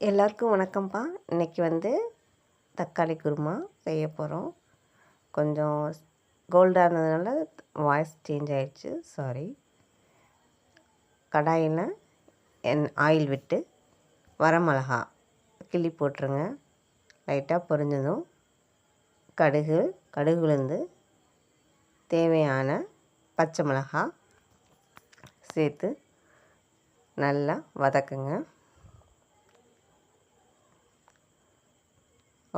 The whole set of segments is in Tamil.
எல்லாருக்கும் வணக்கம்ப்பா. இன்றைக்கி வந்து தக்காளி குருமா செய்ய போகிறோம் கொஞ்சம் கோல்டாக இருந்ததுனால வாய்ஸ் சேஞ்ச் ஆகிடுச்சு சாரி கடாயில் என் ஆயில் விட்டு வரமிளகா கிள்ளி போட்டுருங்க. லைட்டாக பொரிஞ்சதும் கடுகு கடுகுலேருந்து தேவையான பச்சை மிளகா சேர்த்து நல்லா வதக்குங்க.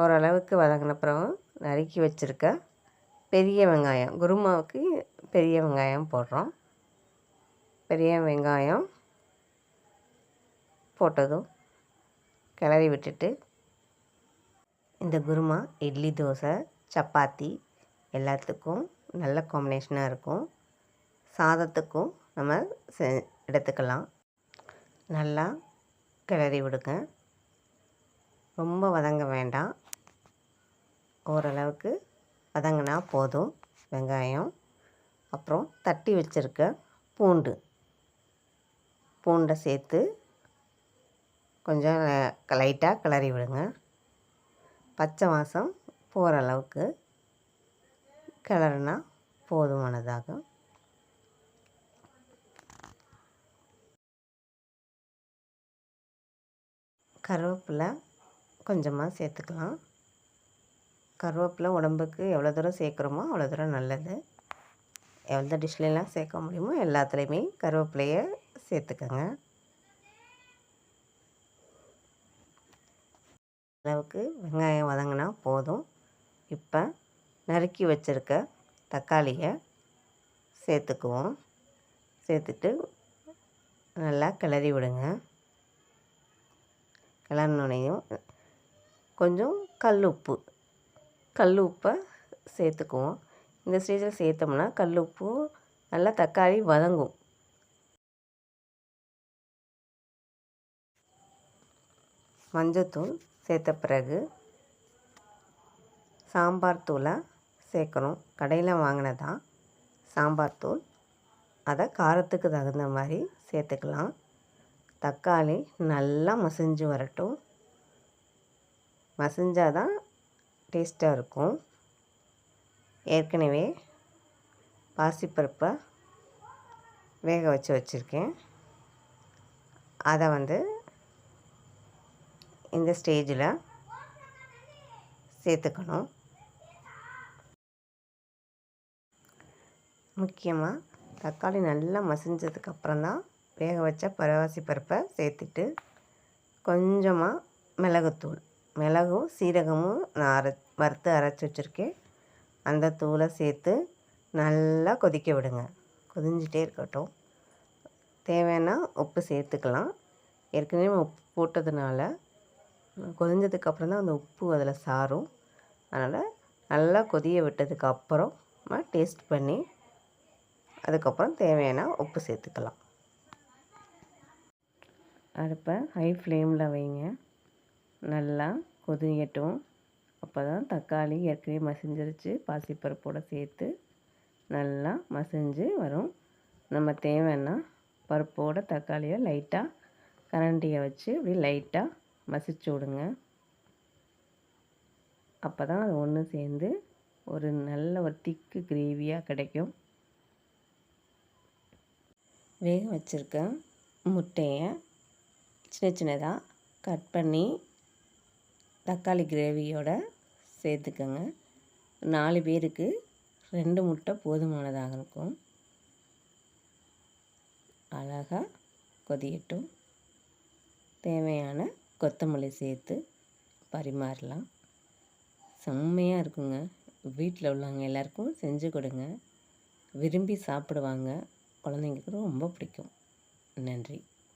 ஓரளவுக்கு வதங்கின பிறகு நறுக்கி வச்சுருக்க பெரிய வெங்காயம் குருமாவுக்கு பெரிய வெங்காயம் போடுறோம். பெரிய வெங்காயம் போட்டதும் கிளறி விட்டுட்டு இந்த குருமா இட்லி தோசை சப்பாத்தி எல்லாத்துக்கும் நல்ல காம்பினேஷனாக இருக்கும். சாதத்துக்கும் நம்ம செ எடுத்துக்கலாம். நல்லா கிளறி விடுங்க. ரொம்ப வதங்க வேண்டாம். ஓரளவுக்கு வதங்கினா போதும் வெங்காயம். அப்புறம் தட்டி வச்சுருக்க பூண்டு. பூண்டை சேர்த்து கொஞ்சம் லைட்டாக கிளறி விடுங்க. பச்சை வாசம் போகிற அளவுக்கு கிளறுனா போதுமானதாகும் கருவேப்பிலை கொஞ்சமாக சேர்த்துக்கலாம். கருவேப்பிலை உடம்புக்கு எவ்வளோ தூரம் சேர்க்குறோமோ அவ்வளோ தூரம் நல்லது. எந்த டிஷ்லாம் சேர்க்க முடியுமோ எல்லாத்துலேயுமே கருவேப்பிலையை சேர்த்துக்கோங்க. அளவுக்கு வெங்காயம் வதங்கினா போதும். இப்போ நறுக்கி வச்சுருக்க தக்காளியை சேர்த்துக்குவோம். சேர்த்துட்டு நல்லா கிளறி விடுங்க. கிளறினோனையும் கொஞ்சம் கல் உப்பு கல் உப்பை சேர்த்துக்குவோம். இந்த ஸ்டேஜில் சேர்த்தோம்னா கல் உப்பு நல்லா தக்காளி வதங்கும். மஞ்சத்தூள் சேர்த்த பிறகு சாம்பார் தூளை சேர்க்கணும். கடையில் வாங்கினதான் சாம்பார் தூள். அதை காரத்துக்கு தகுந்த மாதிரி சேர்த்துக்கலாம். தக்காளி நல்லா மசிஞ்சு வரட்டும். மசிஞ்சால் தான் டேஸ்ட்டாக இருக்கும். ஏற்கனவே பாசிப்பருப்பை வேக வச்சு வச்சுருக்கேன். அதை வந்து இந்த ஸ்டேஜில் சேர்த்துக்கணும். முக்கியமாக தக்காளி நல்லா மசிஞ்சதுக்கப்புறம் தான் வேக வச்ச பரவாசி பருப்பை சேர்த்துட்டு கொஞ்சமாக மிளகுத்தூள். மிளகும் சீரகமும் நான் அரை வறுத்து அரைச்சி வச்சுருக்கேன். அந்த தூளை சேர்த்து நல்லா கொதிக்க விடுங்க. கொதிஞ்சிட்டே இருக்கட்டும். தேவைன்னா உப்பு சேர்த்துக்கலாம். ஏற்கனவே உப்பு போட்டதுனால கொதிஞ்சதுக்கப்புறம் தான் அந்த உப்பு அதில் சாரும். அதனால் நல்லா கொதிய விட்டதுக்கு அப்புறம் டேஸ்ட் பண்ணி அதுக்கப்புறம் தேவையான உப்பு சேர்த்துக்கலாம். அடுப்பை ஹை ஃப்ளேமில் வைங்க. நல்லா கொதிக்கட்டும் அப்போ தான் தக்காளி ஏற்கனவே மசிஞ்சிருச்சு. பாசிப்பருப்போடு சேர்த்து நல்லா மசிஞ்சு வரும். நம்ம தேவைன்னா பருப்போட தக்காளியை லைட்டாக கரண்டியை வச்சு இப்படி லைட்டாக மசிச்சு விடுங்க. அப்போ தான் அது ஒன்று சேர்ந்து ஒரு நல்ல ஒரு திக்கு கிரேவியாக கிடைக்கும். வேக வச்சுருக்க முட்டையை சின்ன சின்னதாக கட் பண்ணி தக்காளி கிரேவியோட சேர்த்துக்கோங்க. நாலு பேருக்கு ரெண்டு முட்டை போதுமானதாக இருக்கும். அழகாக கொதியட்டும். தேவையான கொத்தமல்லி சேர்த்து பரிமாறலாம். செம்மையாக இருக்குங்க. வீட்டில் உள்ளவங்க எல்லாருக்கும் செஞ்சு கொடுங்க. விரும்பி சாப்பிடுவாங்க. குழந்தைங்களுக்கு ரொம்ப பிடிக்கும். நன்றி.